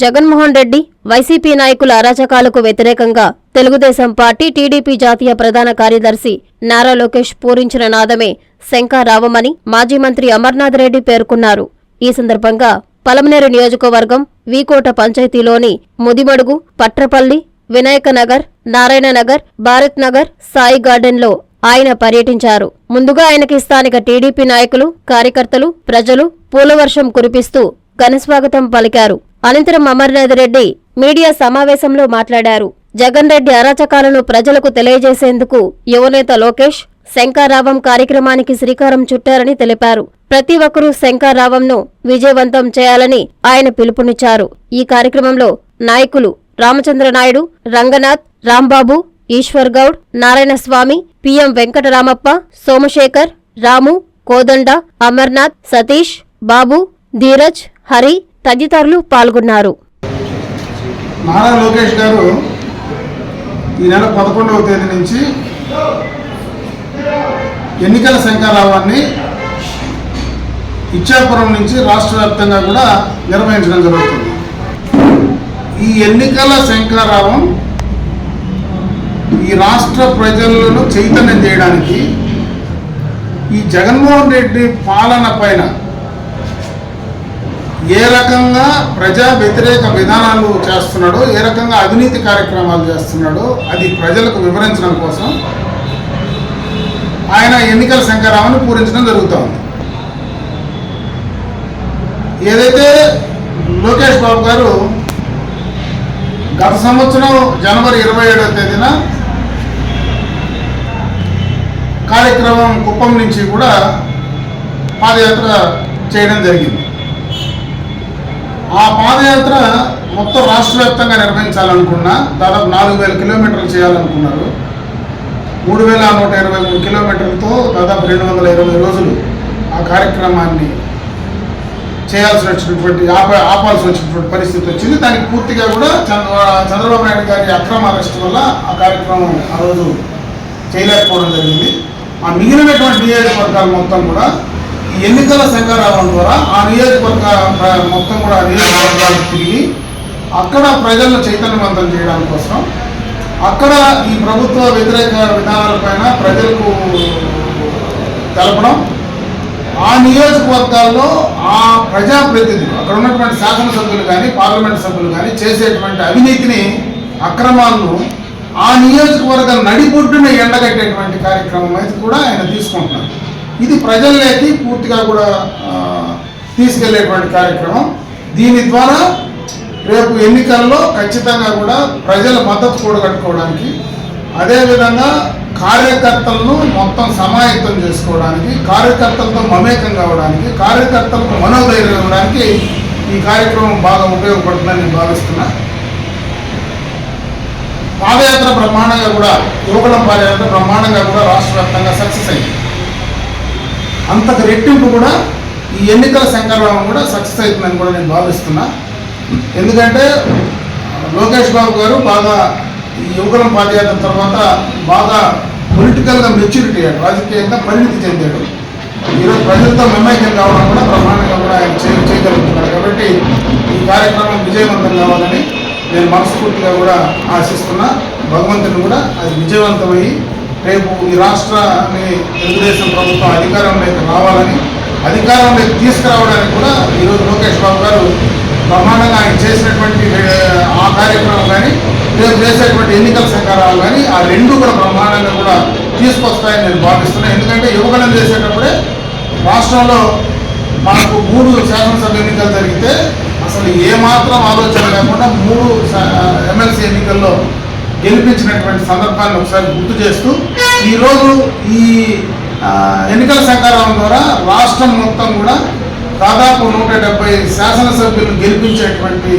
Jaganmohan Reddy YCP నాయకుల అరాచకాలకు వ్యతిరేకంగా తెలుగుదేశం పార్టీ టీడీపీ జాతీయ ప్రధాన కార్యదర్శి నారా లోకేష్ పూరించిన నాదమే శంఖారావమని మాజీ మంత్రి అమర్నాథ్ రెడ్డి పేర్కొన్నారు. ఈ సందర్భంగా పలమనేరు నియోజకవర్గం వీకోట పంచాయతీలోని ముదిమడుగు పట్రపల్లి వినాయకనగర్ నారాయణనగర్ భారత్ నగర్ సాయి గార్డెన్లో ఆయన పర్యటించారు. ముందుగా ఆయనకి స్థానిక టీడీపీ నాయకులు కార్యకర్తలు ప్రజలు పూలవర్షం కురిపిస్తూ ఘనస్వాగతం పలికారు. అనంతరం అమర్నాథ్ రెడ్డి మీడియా సమావేశంలో మాట్లాడారు. జగన్ రెడ్డి అరాచకాలను ప్రజలకు తెలియజేసేందుకు యువనేత లోకేష్ శంకారావం కార్యక్రమానికి శ్రీకారం చుట్టారని తెలిపారు. ప్రతి ఒక్కరూ శంకారావంను విజయవంతం చేయాలని ఆయన పిలుపునిచ్చారు. ఈ కార్యక్రమంలో నాయకులు రామచంద్ర నాయుడు రంగనాథ్ రాంబాబు ఈశ్వర్ గౌడ్ నారాయణస్వామి పిఎం వెంకటరామప్ప సోమశేఖర్ రాము కోదండ అమర్నాథ్ సతీష్ బాబు ధీరజ్ హరి తదితరులు పాల్గొన్నారు. నారా లోకేష్ గారు ఈ నెల పదకొండవ తేదీ నుంచి ఎన్నికల శంఖారావాన్ని ఇచ్చాపురం నుంచి రాష్ట్ర వ్యాప్తంగా కూడా నిర్వహించడం జరుగుతుంది. ఈ ఎన్నికల శంఖారావం ఈ రాష్ట్ర ప్రజలను చైతన్యం చేయడానికి ఈ జగన్మోహన్ రెడ్డి పాలన పైన ఏ రకంగా ప్రజా వ్యతిరేక విధానాలు చేస్తున్నాడో ఏ రకంగా అవినీతి కార్యక్రమాలు చేస్తున్నాడో అది ప్రజలకు వివరించడం కోసం ఆయన ఎన్నికల శంకరామని పూరించడం జరుగుతూ ఉంది. ఏదైతే లోకేష్ బాబు గారు గత సంవత్సరం జనవరి ఇరవై ఏడవ తేదీన కార్యక్రమం కుప్పం నుంచి కూడా పాదయాత్ర చేయడం జరిగింది. ఆ పాదయాత్ర మొత్తం రాష్ట్ర వ్యాప్తంగా నిర్వహించాలనుకున్నా దాదాపు నాలుగు వేల కిలోమీటర్లు చేయాలనుకున్నారు. మూడు వేల నూట ఇరవై మూడు కిలోమీటర్లతో దాదాపు రెండు వందల ఇరవై రోజులు ఆ కార్యక్రమాన్ని చేయాల్సి వచ్చినటువంటి ఆప ఆపాల్సి వచ్చినటువంటి పరిస్థితి వచ్చింది. దానికి పూర్తిగా కూడా చంద్ర చంద్రబాబు నాయుడు గారి అక్రమ అరెస్ట్ వల్ల ఆ కార్యక్రమం ఆ రోజు చేయలేకపోవడం జరిగింది. ఆ మిగిలినటువంటి నియోజకవర్గాలు మొత్తం కూడా ఎన్నికల ఎన్నికల రావడం ద్వారా ఆ నియోజకవర్గ మొత్తం కూడా ఆ నియోజకవర్గాలకు తిరిగి అక్కడ ప్రజలను చైతన్యవంతం చేయడం కోసం అక్కడ ఈ ప్రభుత్వ వ్యతిరేక విధానాలపైన ప్రజలకు తెలపడం ఆ నియోజకవర్గాల్లో ఆ ప్రజాప్రతినిధులు అక్కడ ఉన్నటువంటి శాసనసభ్యులు కానీ పార్లమెంట్ సభ్యులు కానీ చేసేటువంటి అవినీతిని అక్రమాలను ఆ నియోజకవర్గం నడిబొడ్డున ఎండగట్టేటువంటి కార్యక్రమం అయితే కూడా ఆయన తీసుకుంటున్నారు. ఇది ప్రజల్లోకి పూర్తిగా కూడా తీసుకెళ్ళేటువంటి కార్యక్రమం. దీని ద్వారా రేపు ఎన్నికల్లో ఖచ్చితంగా కూడా ప్రజల మద్దతు కూడగట్టుకోవడానికి అదేవిధంగా కార్యకర్తలను మొత్తం సమాయత్తం చేసుకోవడానికి కార్యకర్తలతో మమేకం కావడానికి కార్యకర్తలకు మనోధైర్యం ఇవ్వడానికి ఈ కార్యక్రమం బాగా ఉపయోగపడుతుందని నేను భావిస్తున్నా. పాదయాత్ర బ్రహ్మాండంగా కూడా యువకులం పాదయాత్ర బ్రహ్మాండంగా కూడా రాష్ట్ర వ్యాప్తంగా సక్సెస్ అయింది. అంతకు రెట్టింపు కూడా ఈ ఎన్నికల సంకల్పం కూడా సక్సెస్ అవుతుందని కూడా నేను భావిస్తున్నా. ఎందుకంటే లోకేష్ బాబు గారు బాగా ఈ యువకులం పాదయాత్ర తర్వాత బాగా పొలిటికల్గా మెచ్యూరిటీ అయ్యాడు రాజకీయంగా పరిణితి చెందాడు. ఈరోజు ప్రజలతో మమైక్యం కావడం కూడా ప్రమాణంగా కూడా ఆయన చేయ చేయగలుగుతున్నాడు కాబట్టి ఈ కార్యక్రమం విజయవంతం కావాలని నేను మనస్ఫూర్తిగా కూడా ఆశిస్తున్నా. భగవంతుని కూడా అది విజయవంతమయ్యి రేపు ఈ రాష్ట్రాన్ని తెలుగుదేశం ప్రభుత్వం అధికారంలోకి రావాలని అధికారంలోకి తీసుకురావడానికి కూడా ఈరోజు లోకేష్ బాబు గారు బ్రహ్మాండంగా ఆయన చేసినటువంటి ఆ కార్యక్రమం కానీ రేపు చేసేటువంటి ఎన్నికల సంకారాలు కానీ ఆ రెండు కూడా బ్రహ్మాండంగా కూడా తీసుకొస్తాయని నేను భావిస్తున్నాను. ఎందుకంటే యువకులను చేసేటప్పుడే రాష్ట్రంలో మనకు మూడు శాసనసభ ఎన్నికలు జరిగితే అసలు ఏమాత్రం ఆలోచన లేకుండా మూడు ఎమ్మెల్సీ ఎన్నికల్లో గెలిపించినటువంటి సందర్భాన్ని ఒకసారి గుర్తు చేస్తూ ఈరోజు ఈ ఎన్నికల సంకారం ద్వారా రాష్ట్రం మొత్తం కూడా దాదాపు నూట డెబ్బై శాసనసభ్యులు గెలిపించేటువంటి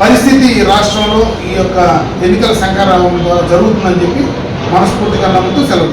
పరిస్థితి ఈ రాష్ట్రంలో ఈ యొక్క ఎన్నికల సంకారం ద్వారా జరుగుతుందని చెప్పి మనస్ఫూర్తిగా నమ్ముతూ సెలవు